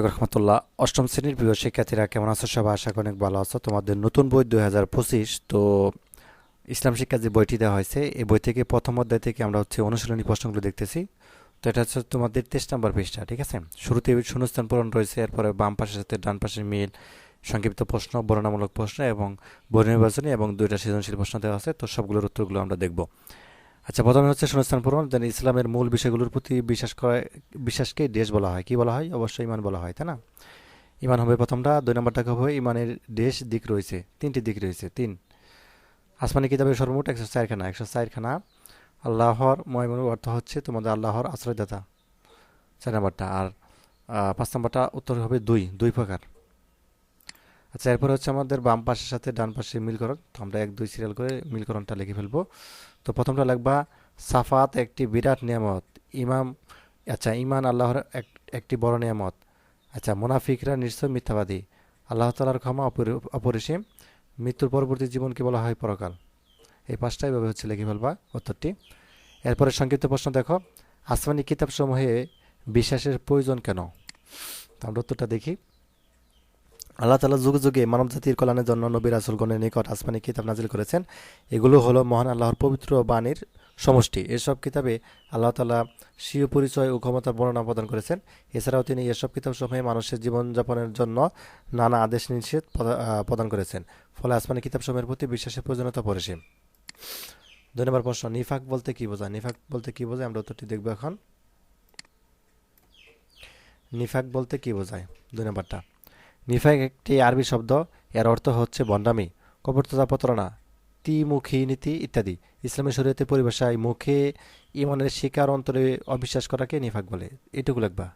রহমতুল্লাহ। অষ্টম শ্রেণির প্রিয় শিক্ষার্থীরা, কেমন আছো সবাই? আশা অনেক ভালো আছো। তোমাদের নতুন বই হাজার পঁচিশ, তো ইসলাম শিক্ষা যে বইটি দেওয়া হয়েছে, এই বই থেকে প্রথম অধ্যায় থেকে আমরা হচ্ছে অনুশীলনী প্রশ্নগুলো দেখতেছি। তো এটা হচ্ছে তোমাদের তেইশ নম্বর পৃষ্ঠা, ঠিক আছে? শুরুতে শূন্যস্থান পূরণ রয়েছে, এরপরে বাম পাশের সাথে ডান পাশের মিল, সংক্ষিপ্ত প্রশ্ন, বর্ণনামূলক প্রশ্ন এবং বই নির্বাচনী এবং দুইটা সৃজনশীল প্রশ্ন দেওয়া আছে। তো সবগুলোর উত্তরগুলো আমরা দেখব। আচ্ছা প্রথমে হচ্ছে শূন্যস্থান পূরণ দেন ইসলামের মূল বিষয়গুলোর প্রতি বিশ্বাস করে, বিশ্বাসকে দেশ বলা হয়। কি বলা হয়? অবশ্যই ইমান বলা হয়, তাই না? ইমান হবে প্রথমটা, দুই নম্বরটা হবে ইমানের দেশ দিক রয়েছে, তিনটি দিক রয়েছে, তিন। আসমানি কিতাবের সর্বমোট একশো চারখানা একশো চারখানা আল্লাহর ময়মন অর্থ হচ্ছে তোমাদের আল্লাহর আশ্রয়দাতা। চার নম্বরটা, আর পাঁচ নম্বরটা, উত্তর হবে দুই দুই প্রকার। আচ্ছা এরপর হচ্ছে আমাদের বাম পাশের সাথে ডান পাশে মিলকরণ তো আমরা এক, দুই সিরিয়াল করে মিলকরণটা লিখে ফেলব। তো প্রথমটা লাগবা, সাফাত একটি বিরাট নিয়ামত। ইমাম আচ্ছা ইমান আল্লাহর একটি বড় নিয়ামত। আচ্ছা মোনাফিকরা নিশ্চয় মিথ্যাবাদী। আল্লাহ তালার ক্ষমা অপরি- অপরিসীম। মৃত্যুর পরবর্তী জীবনকে বলা হয় পরকাল। এই পাঁচটা এভাবে হচ্ছে, লিখে ফেলবা উত্তরটি। এরপরে সংক্ষিপ্ত প্রশ্ন দেখো, আসমানি কিতাবসমূহে বিশ্বাসের প্রয়োজন কেন? আমরা উত্তরটা দেখি। আল্লাহ তালা যুগে যুগে মানব জাতির কল্যাণের জন্য নবী রাসুলগণের নিকট আসমানি কিতাব নাজিল করেছেন। এগুলো হলো মহান আল্লাহর পবিত্র বাণীর সমষ্টি। এসব কিতাবে আল্লাহ তালা স্বীয় পরিচয় ও ক্ষমতার বর্ণনা প্রদান করেছেন। এছাড়াও তিনি এসব কিতাব সময়ে মানুষের জীবনযাপনের জন্য নানা আদেশ নিষেধ প্রদান করেছেন। ফলে আসমানি কিতাব সময়ের প্রতি বিশ্বাসের প্রয়োজনীয়তা পড়েছে। নম্বর প্রশ্ন, নিফাক বলতে কি বোঝায়? নিফাক বলতে কি বোঝায়? আমরা উত্তরটি দেখব এখন। নিফাক বলতে কি বোঝায়? নম্বরটা। নিফাক একটি আরবি শব্দ। এর অর্থ হচ্ছে বন্ডামি কপটতা প্রতারণা ত্রিমুখী নীতি ইত্যাদি। ইসলামী শরীয়তের পরিভাষায় মুখে ইমানের শিকার অন্তরে অবিশ্বাস করাকে নিফাক বলে। এটুকু লিখবা।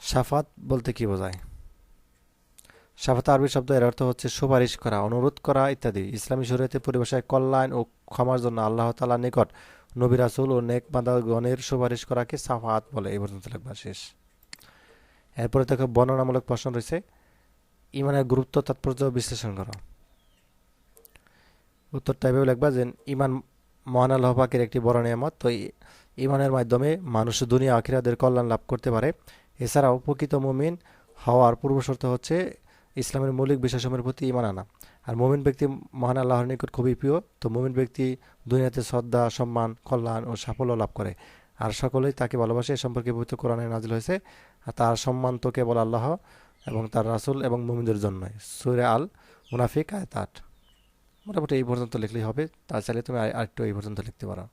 সাফাত বলতে কি বোঝায়? সাফাত আরবি শব্দ, এর অর্থ হচ্ছে সুপারিশ করা, অনুরোধ করা ইত্যাদি। ইসলামী শরীয়তের পরিভাষায় কল্যাণ ও ক্ষমার জন্য আল্লাহ তালার নিকট নবী রাসুল ও নেক বান্দাগণের সুপারিশ করাকে সাফাত বলে। এই পর্যন্ত লিখবা শেষ। এরপরে দেখো বর্ণনামূলক প্রশ্ন রয়েছে, ইমানের গুরুত্ব তাৎপর্য বিশ্লেষণ করো। উত্তরটা এভাবে লিখবা যে, ইমান মহান আল্লাহ পাকের একটি বড় নিয়ামত, তো ইমানের মাধ্যমে মানুষ দুনিয়া আখিরাদের কল্যাণ লাভ করতে পারে। এছাড়াও প্রকৃত মুমিন হওয়ার পূর্বশর্ত হচ্ছে ইসলামের মৌলিক বিষয়সমূহের প্রতি ইমান আনা। আর মুমিন ব্যক্তি মহান আল্লাহর নিকট খুবই প্রিয়, তো মুমিন ব্যক্তি দুনিয়াতে শ্রদ্ধা, সম্মান, কল্যাণ ও সাফল্য লাভ করে। আর সকলেই তাকে ভালোবাসে, এ সম্পর্কে পবিত্র কোরআনে নাজিল হয়েছে। আর তার সম্মান তো কেবল আল্লাহ এবং তার রাসুল এবং মমিনদের জন্যই। সুরে আল মুনাফিক আয় আট। মোটামুটি এই পর্যন্ত লিখলেই হবে। তার চাইলে তুমি আর- আরেকটু এই পর্যন্ত লিখতে পারো।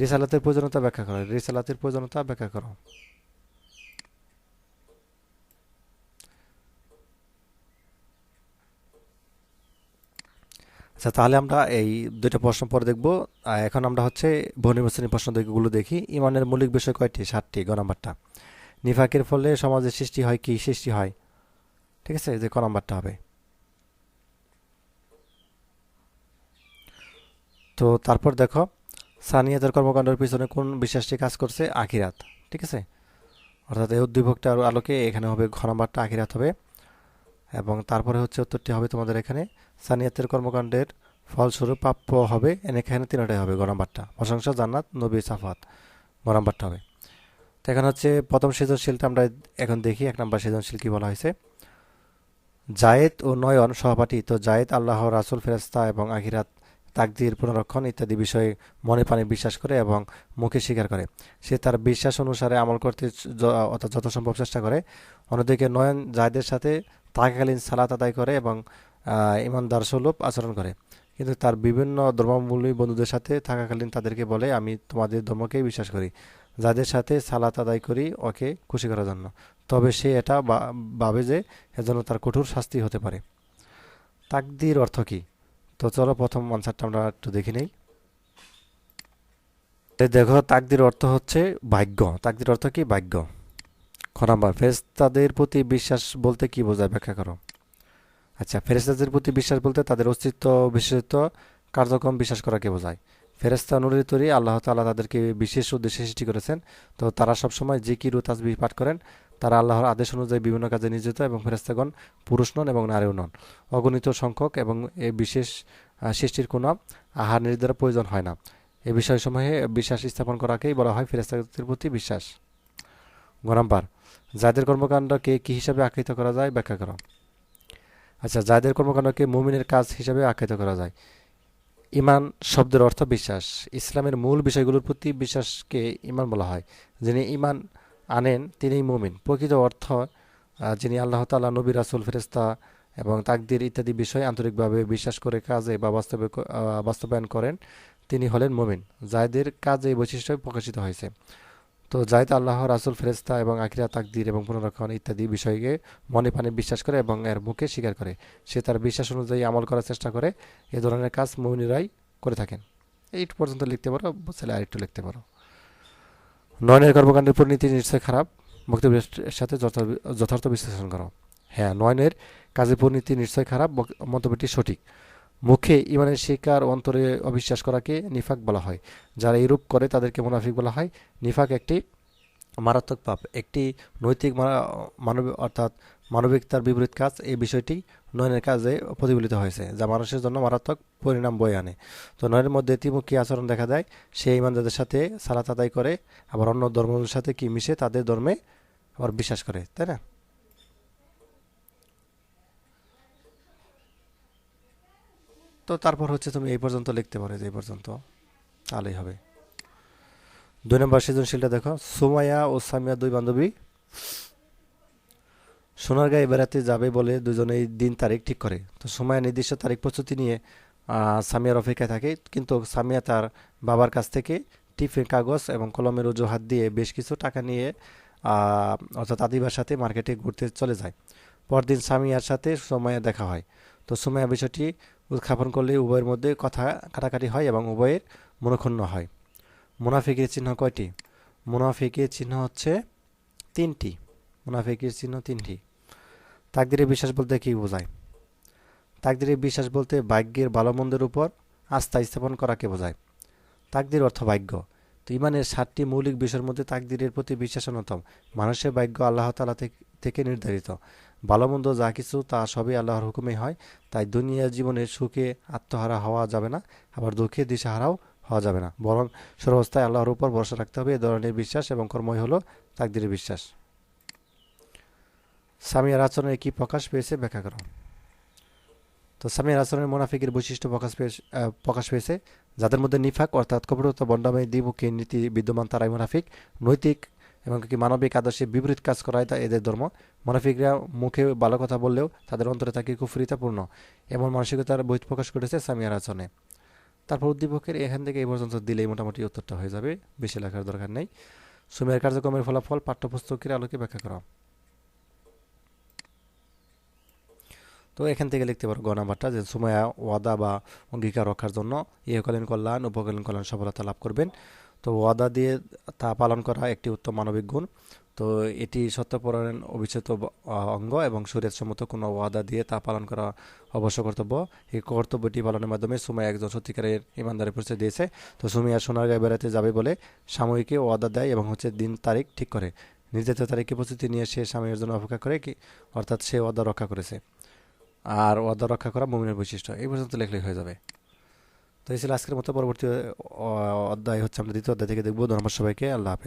রিসালাতের প্রয়োজনীয়তা ব্যাখ্যা করো। রিসালাতের প্রয়োজনীয়তা ব্যাখ্যা করো। আচ্ছা তাহলে আমরা এই দুইটা প্রশ্ন পরে দেখব। এখন আমরা হচ্ছে বহুনির্বাচনী প্রশ্নগুলো দেখি ইমানের মৌলিক বিষয় কয়টি? সাতটি, গ নাম্বারটা। নিফাকের ফলে সমাজের সৃষ্টি হয় কি? সৃষ্টি হয়, ঠিক আছে? যে ক নাম্বারটা হবে। তো তারপর দেখো সানিয়াতের কর্মকাণ্ডের পিছনে কোন বিশ্বাসটি কাজ করছে? আখিরাত, ঠিক আছে? অর্থাৎ এই উদ্দীপকটার আলোকে এখানে হবে, ঘ নাম্বারটা আখিরাত হবে। এবং তারপরে হচ্ছে উত্তরটি হবে তোমাদের এখানে, সানিয়াতের কর্মকাণ্ডের ফলস্বরূপ প্রাপ্য হবে এখানে তিনটাই হবে, গ নাম্বারটা। প্রশংসা, জান্নাত, নবী, সাফাত, গ নাম্বারটা হবে। তো এখন হচ্ছে প্রথম সৃজনশীলটা আমরা এখন দেখি, এক নম্বর সৃজনশীল কি বলা হয়েছে? জায়েদ ও নয়ন সহপাঠী, তো জায়েদ, আল্লাহ, রাসুল ফেরেস্তা এবং আখিরাত তাকদির পুনরক্ষণ ইত্যাদি বিষয়ে মনে প্রাণে বিশ্বাস করে এবং মুখে স্বীকার করে। সে তার বিশ্বাস অনুসারে আমল করতে অর্থাৎ যত সম্ভব চেষ্টা করে। অন্যদিকে নয়ন জায়দের সাথে থাকাকালীন সালাত আদায় করে এবং ইমানদার সুলভ আচরণ করে। কিন্তু তার বিভিন্ন ধর্মাবলম্বী বন্ধুদের সাথে থাকাকালীন তাদেরকে বলে, আমি তোমাদের ধর্মকেই বিশ্বাস করি। যাদের সাথে সালাত আদায় করি, ওকে খুশি করার জন্য। তবে সে এটা ভাবে যে এজন্য তার কঠোর শাস্তি হতে পারে। তাকদির অর্থ কি? তো চলো প্রথম আনসারটা আমরা একটু দেখি নেই। দেখো, তাকদির অর্থ হচ্ছে ভাগ্য। তাকদির অর্থ কি? ভাগ্য। খ ফেরেস্তাদের প্রতি বিশ্বাস বলতে কি বোঝায় ব্যাখ্যা করো? আচ্ছা ফেরেস্তাদের প্রতি বিশ্বাস বলতে তাদের অস্তিত্ব বিশেষত্ব, কার্যক্রম বিশ্বাস করাকে বোঝায়? ফেরেস্তা অনুরোধ তৈরি, আল্লাহ তাআলা তাদেরকে বিশেষ উদ্দেশ্যে সৃষ্টি করেছেন। তো তারা সবসময় জিকির ও তাসবিহ পাঠ করেন। তারা আল্লাহর আদেশ অনুযায়ী বিভিন্ন কাজে নিয়োজিত এবং ফেরেস্তাগণ পুরুষ নন এবং নারীও নন। অগণিত সংখ্যক এবং এই বিশেষ সৃষ্টির কোনো আহার নির্ধারণ প্রয়োজন হয় না। এই বিষয়সমূহে বিশ্বাস স্থাপন করাকেই বলা হয় ফেরেস্তাদের প্রতি বিশ্বাস। গ নাম্বার জায়দের কর্মকাণ্ডকে কি হিসাবে আখ্যায়িত করা যায়, ব্যাখ্যা করো। আচ্ছা জায়দের কর্মকাণ্ডকে মুমিনের কাজ হিসাবে আখ্যায়িত করা যায়। ইমান শব্দের অর্থ বিশ্বাস। ইসলামের মূল বিষয়গুলোর প্রতি বিশ্বাসকে ইমান বলা হয়। যিনি ইমান আনেন, তিনিই মুমিন। প্রকৃত অর্থ যিনি আল্লাহ তাআলা, নবী, রাসুল ফেরেস্তা এবং তাকদির ইত্যাদি বিষয়ে আন্তরিকভাবে বিশ্বাস করে, কাজে বা বাস্তবে বাস্তবায়ন করেন, তিনি হলেন মুমিন। জায়দের কাজে বৈশিষ্ট্য প্রকাশিত হয়েছে। তো জায়দ আল্লাহ, রাসুল ফেরেস্তা এবং আখিরা তাকদির এবং পুনরক্ষণ ইত্যাদি বিষয়কে মনে প্রাণে বিশ্বাস করে এবং এর মুখে স্বীকার করে। সে তার বিশ্বাস অনুযায়ী আমল করার চেষ্টা করে। এ ধরনের কাজ মৌনিরাই করে থাকেন। এইট পর্যন্ত লিখতে পারো ছেলে আরেকটু লিখতে পারো। নয়নের কর্মকাণ্ডের পরিণতি নিশ্চয় খারাপ। বক্তব্যের সাথে যথার্থ বিশ্লেষণ করো। হ্যাঁ নয়নের কাজের পরিণতি নিশ্চয় খারাপ। মন্তব্যটি সঠিক। মুখে ইমানের শিকার অন্তরে অবিশ্বাস করাকে নিফাক বলা হয়। যারা এরূপ করে, তাদেরকে মুনাফিক বলা হয়। নিফাক একটি মারাত্মক পাপ। একটি নৈতিক মানা- মানবিক অর্থাৎ মানবিকতার বিপরীত কাজ। এই বিষয়টি নয়নের কাজে প্রতিফলিত হয়েছে, যা মানুষের জন্য মারাত্মক পরিণাম বয়ে আনে। তো নয়নের মধ্যে ত্রিমুখী আচরণ দেখা দেয়? সে ইমানদারদের সাথে সালাত আদায় করে, আবার অন্য ধর্মের সাথে কি মিশে, তাদের ধর্মে আবার বিশ্বাস করে, তাই না? তো তারপর হচ্ছে তুমি এই পর্যন্ত লিখতে পারো, যে এই পর্যন্ত তাহলেই হবে। দুই নম্বর সৃজনশীলটা দেখো, সুমাইয়া ও সামিয়া দুই বান্ধবী। সোনারগাঁয়ে বেড়াতে যাবে বলে দুজনেই দিন তারিখ ঠিক করে। তো সুমাইয়া নির্দিষ্ট তারিখ প্রস্তুতি নিয়ে সামিয়ার অপেক্ষায় থাকে, কিন্তু সামিয়া তার বাবার কাছ থেকে টিফিন, কাগজ এবং কলমের অজুহাত দিয়ে বেশ কিছু টাকা নিয়ে অর্থাৎ আদিবার সাথে মার্কেটে ঘুরতে চলে যায়। পরদিন সামিয়ার সাথে সুমাইয়া দেখা হয়। তো সুমাইয়া বিষয়টি উত্থাপন করলে উভয়ের মধ্যে কথা কাটাকাটি হয় এবং উভয়ের মনক্ষুণ্ণ হয়। মুনাফিকের চিহ্ন কয়টি? মুনাফিকের চিহ্ন হচ্ছে তিনটি। মুনাফিকের চিহ্ন তিনটি। তাকদিরে বিশ্বাস বলতে কী বোঝায়? তাকদিরে বিশ্বাস বলতে ভাগ্যের ভালো মন্দের উপর আস্থা স্থাপন করাকে বোঝায়। তাকদির অর্থ ভাগ্য। তো ইমানের সাতটি মৌলিক বিষয়ের মধ্যে তাকদিরের প্রতি বিশ্বাস অন্যতম। মানুষের ভাগ্য আল্লাহ তালা থেকে নির্ধারিত। ভালো মন্দ যা কিছু, তা সবই আল্লাহর হুকুমে হয়। তাই দুনিয়া জীবনের সুখে আত্মহারা হওয়া যাবে না, আবার দুঃখে দিশাহারাও হওয়া যাবে না। বরং সর্বস্থায় আল্লাহর উপর ভরসা রাখতে হবে, এ ধরনের বিশ্বাস এবং কর্মই হলো তাকদিরের বিশ্বাস। সামিয়ার আচরণে কি প্রকাশ পেয়েছে ব্যাখ্যা করো। তো সামিয়ার আচরণের মোনাফিকের বৈশিষ্ট্য প্রকাশ পেয়েছে প্রকাশ পেয়েছে। যাদের মধ্যে নিফাক অর্থাৎ কপটতা বন্ডাময় দ্বিমুখী নীতি বিদ্যমান, তারাই মোনাফিক। নৈতিক এবং কি মানবিক আদর্শে বিপরীত কাজ করায় তা এদের ধর্ম। মুনাফিকরা মুখে ভালো কথা বললেও তাদের অন্তরে থাকে কুফরিতাপূর্ণ। এমন মানসিকতার বহিত প্রকাশ করেছে সামিয়ার আচরণে তারপর উদ্দীপকের এখান থেকে এই পর্যন্ত দিলেই মোটামুটি উত্তরটা হয়ে যাবে, বেশি লেখার দরকার নেই। সুমের কার্যক্রমের ফলাফল, পাঠ্যপুস্তকের আলোকে ব্যাখ্যা করা। তো এখান থেকে লিখতে পারো গ যে সুমায়া ওয়াদা বা অঙ্গীকার রক্ষার জন্য ইহকালীন কল্যাণ, উপকালীন কল্যাণ সফলতা লাভ করবেন। তো ওয়াদা দিয়ে তা পালন করা একটি উত্তম মানবিক গুণ। তো এটি সত্যপরায়ণ, অবিচ্ছেদ্য অঙ্গ এবং সুরের সম্মত কোনো ওয়াদা দিয়ে তা পালন করা অবশ্য কর্তব্য। এই কর্তব্যটি পালনের মাধ্যমে সুমাইয়া একজন সত্যিকারের ইমানদারের পরিচয় দিয়েছে। তো সুমিয়া সোনারগাঁয়ে বেড়াতে যাবে বলে সাময়িকী ওয়াদা দেয় এবং হচ্ছে দিন তারিখ ঠিক করে। নির্ধারিত তারিখে প্রস্তুতি নিয়ে সে স্বামীর জন্য অপেক্ষা করে কি, অর্থাৎ সে ওয়াদা রক্ষা করেছে। আর ওয়াদা রক্ষা করা মুমিনের বৈশিষ্ট্য। এই পর্যন্ত লেখলেই হয়ে যাবে। তো এসে আজকের মতো পরবর্তী অধ্যায় হচ্ছে আমরা দ্বিতীয় অধ্যায় থেকে দেখব। ধন্যবাদ সবাইকে। আল্লাহ হাফেজ।